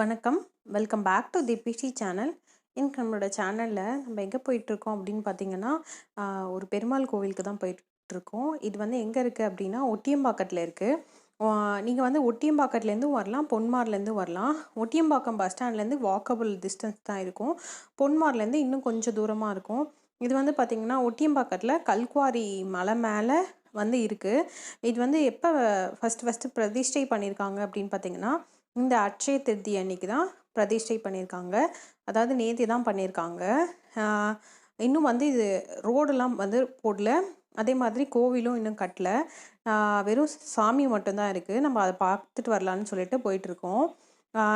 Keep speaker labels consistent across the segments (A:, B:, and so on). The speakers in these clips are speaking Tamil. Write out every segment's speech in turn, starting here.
A: வணக்கம். Welcome back to the PC channel இன்னைக்கு நம்மளோட சேனலில் நம்ம எங்கே போயிட்டுருக்கோம் அப்படின்னு பார்த்தீங்கன்னா ஒரு பெருமாள் கோவிலுக்கு தான் போயிட்டுருக்கோம். இது வந்து எங்கே இருக்குது அப்படின்னா ஒட்டியம்பாக்கத்தில் இருக்குது நீங்கள் வந்து ஒட்டியம்பாக்கத்துலேருந்தும் வரலாம் பொன்மார்லேருந்து வரலாம். ஒட்டியம்பாக்கம் பஸ் ஸ்டாண்ட்லேருந்து வாக்கபிள் டிஸ்டன்ஸ் தான் இருக்கும். பொன்மார்லேருந்து இன்னும் கொஞ்சம் தூரமாக இருக்கும். இது வந்து பார்த்திங்கன்னா ஒட்டியம்பாக்கத்தில் கல்குவாரி மலை மேலே வந்து இருக்குது இது வந்து எப்போ ஃபஸ்ட்டு ஃபஸ்ட்டு பிரதிஷ்டை பண்ணியிருக்காங்க அப்படின்னு பார்த்தீங்கன்னா இந்த அட்சய திருதி அன்னைக்கு தான் பிரதிஷ்டை பண்ணியிருக்காங்க. அதாவது நேத்தி தான் பண்ணியிருக்காங்க. இன்னும் வந்து இது ரோடெல்லாம் வந்து போடல. அதே மாதிரி கோவிலும் இன்னும் கட்டலை. வெறும் சாமி மட்டும்தான் இருக்குது நம்ம அதை பார்த்துட்டு வரலான்னு சொல்லிட்டு போயிட்டுருக்கோம்.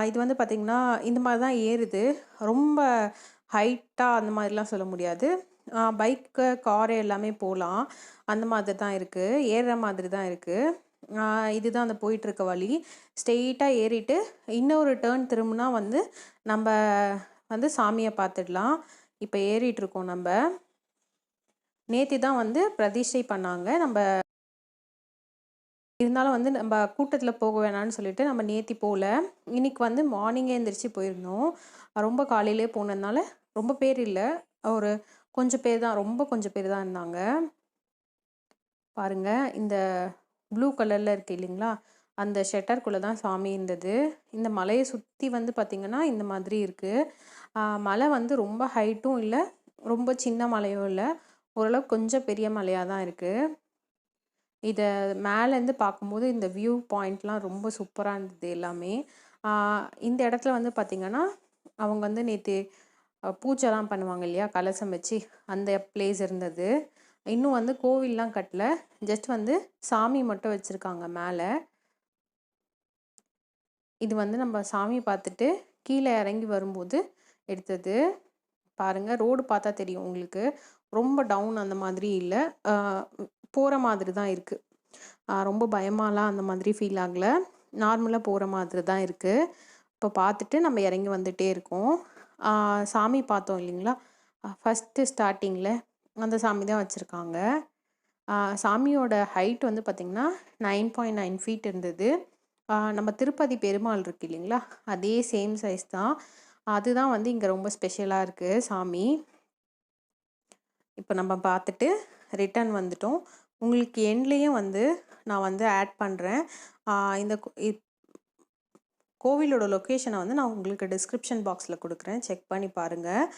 A: இது வந்து பார்த்திங்கன்னா இந்த மாதிரி தான் ஏறுது. ரொம்ப ஹைட்டாக அந்த மாதிரிலாம் சொல்ல முடியாது. பைக்கு காரு எல்லாமே போகலாம். அந்த மாதிரி தான் இருக்குது ஏறுற மாதிரி தான் இருக்குது இதுதான் அந்த போயிட்டுருக்க வழி. ஸ்ட்ரெயிட்டாக ஏறிட்டு இன்னொரு டேர்ன் திரும்பினா வந்து நம்ம வந்து சாமியை பார்த்துடலாம். இப்போ ஏறிட்டுருக்கோம் நம்ம. நேத்தி தான் வந்து பிரதிஷ்டை பண்ணாங்க. நம்ம இருந்தாலும் வந்து நம்ம கூட்டத்தில் போக வேணாம்னு சொல்லிட்டு நம்ம நேத்தி போகல இன்னைக்கு வந்து மார்னிங்கே எந்திரிச்சு போயிருந்தோம். ரொம்ப காலையிலே போனதுனால ரொம்ப பேர் இல்லை. ஒரு கொஞ்சம் பேர் தான் ரொம்ப கொஞ்சம் பேர் தான் இருந்தாங்க. பாருங்க இந்த ப்ளூ கலரில் இருக்கு இல்லைங்களா? அந்த ஷெட்டருக்குள்ளே தான் சாமி இருந்தது. இந்த மலையை சுற்றி வந்து பார்த்திங்கன்னா இந்த மாதிரி இருக்குது மலை வந்து ரொம்ப ஹைட்டும் இல்லை ரொம்ப சின்ன மலையும் இல்லை. ஓரளவு கொஞ்சம் பெரிய மலையாக தான் இருக்குது இதை மேலேருந்து பார்க்கும்போது இந்த வியூ பாயிண்ட்லாம் ரொம்ப சூப்பராக இருந்தது எல்லாமே. இந்த இடத்துல வந்து பார்த்திங்கன்னா அவங்க வந்து நேற்று பூஜைலாம் பண்ணுவாங்க இல்லையா? கலசம் வச்சு அந்த பிளேஸ் இருந்தது. இன்னும் வந்து கோவில்லாம் கட்டல. ஜஸ்ட் வந்து சாமி மட்டும் வச்சுருக்காங்க மேலே. இது வந்து நம்ம சாமி பார்த்துட்டு கீழே இறங்கி வரும்போது எடுத்தது. பாருங்கள் ரோடு பார்த்தா தெரியும் உங்களுக்கு. ரொம்ப டவுன் அந்த மாதிரி இல்லை. போகிற மாதிரி தான் இருக்குது ரொம்ப பயமாலாம் அந்த மாதிரி ஃபீல் ஆகல. நார்மலாக போகிற மாதிரி தான் இருக்குது இப்போ பார்த்துட்டு நம்ம இறங்கி வந்துகிட்டே இருக்கோம். சாமி பார்த்தோம் இல்லைங்களா? ஃபஸ்ட்டு ஸ்டார்டிங்கில் அந்த சாமி தான் வச்சுருக்காங்க. சாமியோட ஹைட் வந்து பார்த்திங்கன்னா நைன் பாயிண்ட் நைன் ஃபீட் இருந்தது. நம்ம திருப்பதி பெருமாள் இருக்கு இல்லைங்களா? அதே சேம் சைஸ் தான். அதுதான் வந்து இங்கே ரொம்ப ஸ்பெஷலாக இருக்குது சாமி. இப்போ நம்ம பார்த்துட்டு ரிட்டர்ன் வந்துட்டோம். உங்களுக்கு எண்ட்லேயும் வந்து நான் வந்து ஆட் பண்ணுறேன் இந்த இப்- கோவிலோட லொக்கேஷனை வந்து நான் உங்களுக்கு டிஸ்கிரிப்ஷன் பாக்ஸில் கொடுக்குறேன். செக் பண்ணி பாருங்கள்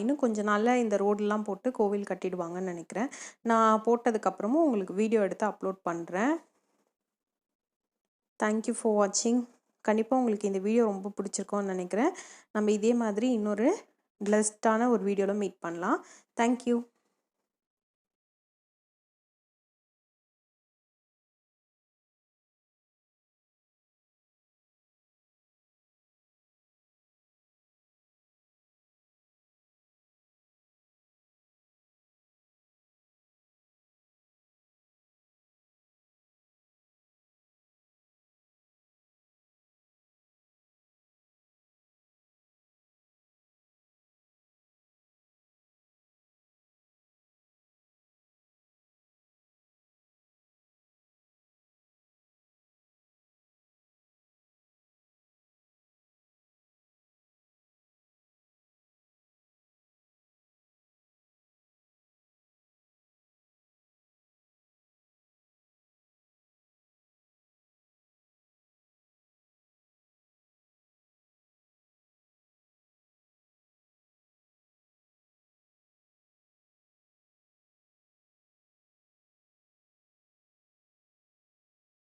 A: இன்னும் கொஞ்ச நாளில் இந்த ரோடெலாம் போட்டு கோவில் கட்டிடுவாங்கன்னு நினைக்கிறேன். நான் போட்டதுக்கப்புறமும் உங்களுக்கு வீடியோ எடுத்து அப்லோட் பண்ணுறேன் தேங்க்யூ ஃபார் வாட்சிங் கண்டிப்பாக உங்களுக்கு இந்த வீடியோ ரொம்ப பிடிச்சிருக்கோன்னு நினைக்கிறேன். நம்ம இதே மாதிரி இன்னொரு பிளஸ்டான ஒரு வீடியோவில் மீட் பண்ணலாம். தேங்க்யூ